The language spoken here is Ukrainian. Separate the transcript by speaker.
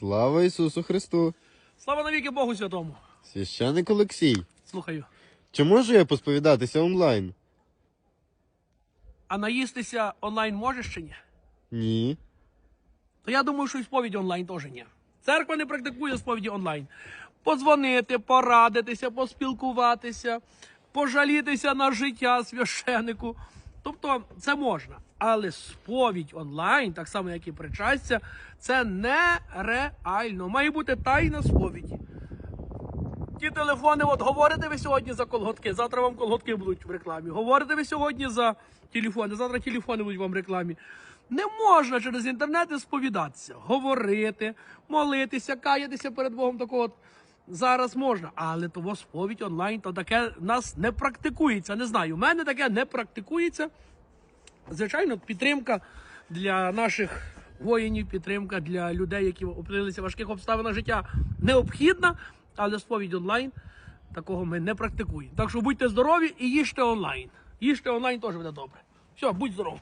Speaker 1: Слава Ісусу Христу!
Speaker 2: Слава навіки Богу Святому.
Speaker 1: Священик Олексій.
Speaker 2: Слухаю.
Speaker 1: Чи можу я посповідатися онлайн?
Speaker 2: А наїстися онлайн можеш чи ні?
Speaker 1: Ні.
Speaker 2: То я думаю, що і сповідь онлайн теж ні. Церква не практикує сповіді онлайн. Подзвонити, порадитися, поспілкуватися, пожалітися на життя священику. Тобто це можна. Але сповідь онлайн, так само як і причастя, це нереально. Має бути тайна сповіді. Ті телефони, от говорите ви сьогодні за колготки, завтра вам колготки будуть в рекламі. Говорите ви сьогодні за телефони, завтра телефони будуть вам в рекламі. Не можна через інтернет сповідатися, говорити, молитися, каятися перед Богом такого. Зараз можна, але того сповідь онлайн, то таке нас не практикується. Не знаю. У мене таке не практикується. Звичайно, підтримка для наших воїнів, підтримка для людей, які опинилися в важких обставинах життя, необхідна, але сповідь онлайн такого ми не практикуємо. Так що будьте здорові і їжте онлайн. Їжте онлайн теж буде добре. Все, будь здоров.